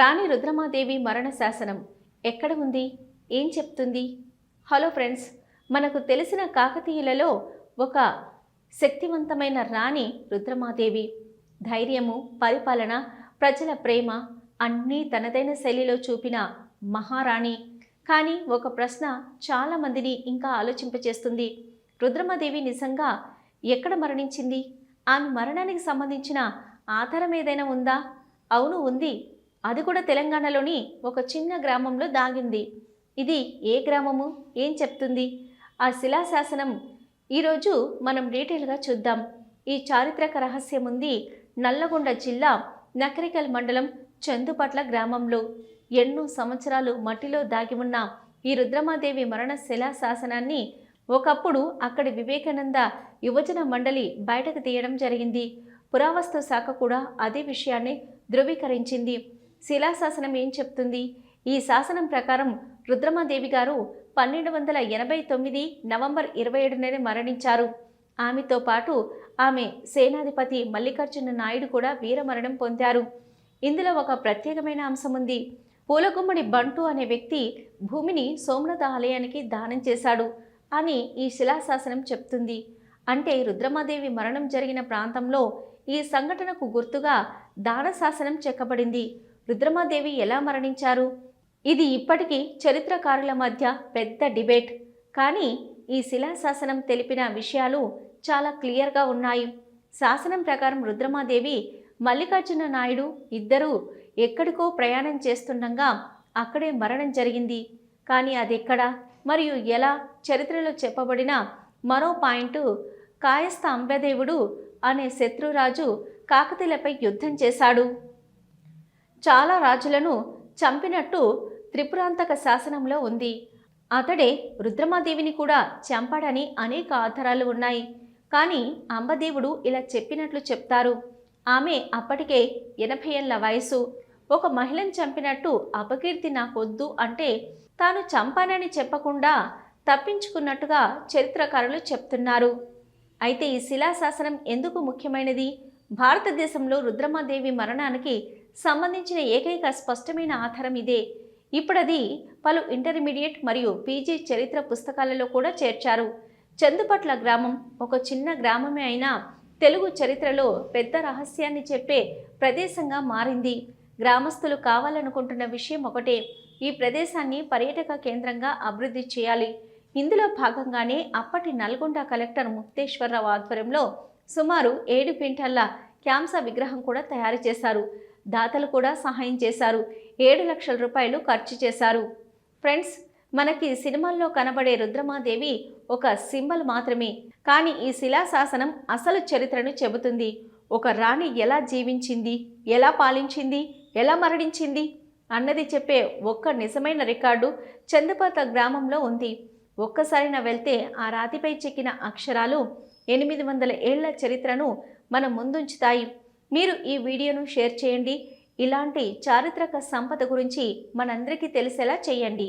రాణి రుద్రమాదేవి మరణ శాసనం ఎక్కడ ఉంది? ఏం చెప్తుంది? హలో ఫ్రెండ్స్ మనకు తెలిసిన కాకతీయులలో ఒక శక్తివంతమైన రాణి రుద్రమాదేవి. ధైర్యము పరిపాలన ప్రజల ప్రేమ అన్నీ తనదైన శైలిలో చూపిన మహారాణి. కానీ ఒక ప్రశ్న చాలామందిని ఇంకా ఆలోచింపచేస్తుంది. రుద్రమాదేవి నిజంగా ఎక్కడ మరణించింది? ఆమె మరణానికి సంబంధించిన ఆధారం ఏదైనా ఉందా? అవును ఉంది. అది కూడా తెలంగాణలోని ఒక చిన్న గ్రామంలో దాగింది. ఇది ఏ గ్రామము? ఏం చెప్తుంది? ఆ శిలాశాసనం ఈరోజు మనం డీటెయిల్గా చూద్దాం. ఈ చారిత్రక రహస్యం ఉంది నల్లగొండ జిల్లా నకరికల్ మండలం చందుపట్ల గ్రామంలో. ఎన్నో సంవత్సరాలు మట్టిలో దాగి ఉన్న ఈ రుద్రమాదేవి మరణ శిలాశాసనాన్ని ఒకప్పుడు అక్కడి వివేకానంద యువజన మండలి బయటకు తీయడం జరిగింది. పురావస్తు శాఖ కూడా అదే విషయాన్ని ధృవీకరించింది. శిలాశాసనం ఏం చెప్తుంది? ఈ శాసనం ప్రకారం రుద్రమాదేవి గారు పన్నెండు వందల ఎనభై తొమ్మిది నవంబర్ ఇరవై ఏడుననే మరణించారు. ఆమెతో పాటు ఆమె సేనాధిపతి మల్లికార్జున నాయుడు కూడా వీరమరణం పొందారు. ఇందులో ఒక ప్రత్యేకమైన అంశం ఉంది. పూలగుమ్మడి బంటు అనే వ్యక్తి భూమిని సోమనాథ ఆలయానికి దానం చేశాడు అని ఈ శిలాశాసనం చెప్తుంది. అంటే రుద్రమాదేవి మరణం జరిగిన ప్రాంతంలో ఈ సంఘటనకు గుర్తుగా దాన శాసనం చెక్కబడింది. రుద్రమాదేవి ఎలా మరణించారు? ఇది ఇప్పటికీ చరిత్రకారుల మధ్య పెద్ద డిబేట్. కానీ ఈ శిలాశాసనం తెలిపిన విషయాలు చాలా క్లియర్గా ఉన్నాయి. శాసనం ప్రకారం రుద్రమాదేవి మల్లికార్జున నాయుడు ఇద్దరూ ఎక్కడికో ప్రయాణం చేస్తుండగా అక్కడే మరణం జరిగింది. కానీ అది ఎక్కడ మరియు ఎలా? చరిత్రలో చెప్పబడిన మరో పాయింట్ కాయస్థ అంబదేవుడు అనే శత్రురాజు కాకతీలపై యుద్ధం చేశాడు. చాలా రాజులను చంపినట్టు త్రిపురాంతక శాసనంలో ఉంది. అతడే రుద్రమాదేవిని కూడా చంపాడని అనేక ఆధారాలు ఉన్నాయి. కానీ అంబదేవుడు ఇలా చెప్పినట్లు చెప్తారు. ఆమె అప్పటికే ఎనభై ఏళ్ళ వయసు. ఒక మహిళను చంపినట్టు అపకీర్తి నాకొద్దు అంటే తాను చంపానని చెప్పకుండా తప్పించుకున్నట్టుగా చరిత్రకారులు చెప్తున్నారు. అయితే ఈ శిలాశాసనం ఎందుకు ముఖ్యమైనది? భారతదేశంలో రుద్రమాదేవి మరణానికి సంబంధించిన ఏకైక స్పష్టమైన ఆధారం ఇదే. ఇప్పుడది పలు ఇంటర్మీడియట్ మరియు పీజీ చరిత్ర పుస్తకాలలో కూడా చేర్చారు. చందుపట్ల గ్రామం ఒక చిన్న గ్రామమే అయినా తెలుగు చరిత్రలో పెద్ద రహస్యాన్ని చెప్పే ప్రదేశంగా మారింది. గ్రామస్తులు కావాలనుకుంటున్న విషయం ఒకటే ఈ ప్రదేశాన్ని పర్యాటక కేంద్రంగా అభివృద్ధి చేయాలి. ఇందులో భాగంగానే అప్పటి నల్గొండ కలెక్టర్ ముక్తేశ్వరరావు ఆధ్వర్యంలో సుమారు ఏడు క్వింటల్ల క్యాంస విగ్రహం కూడా తయారు చేశారు. దాతలు కూడా సహాయం చేశారు. ఏడు లక్షల రూపాయలు ఖర్చు చేశారు. ఫ్రెండ్స్ మనకి సినిమాల్లో కనబడే రుద్రమాదేవి ఒక సింబల్ మాత్రమే. కానీ ఈ శిలాశాసనం అసలు చరిత్రను చెబుతుంది. ఒక రాణి ఎలా జీవించింది? ఎలా పాలించింది? ఎలా మరణించింది? అన్నది చెప్పే ఒక్క నిజమైన రికార్డు చందపాత గ్రామంలో ఉంది. ఒక్కసారిన వెళ్తే ఆ రాతిపై చెక్కిన అక్షరాలు ఎనిమిది వందల ఏళ్ళ చరిత్రను మన ముందుంచుతాయి. మీరు ఈ వీడియోను షేర్ చేయండి. ఇలాంటి చారిత్రక సంపద గురించి మనందరికీ తెలిసేలా చేయండి.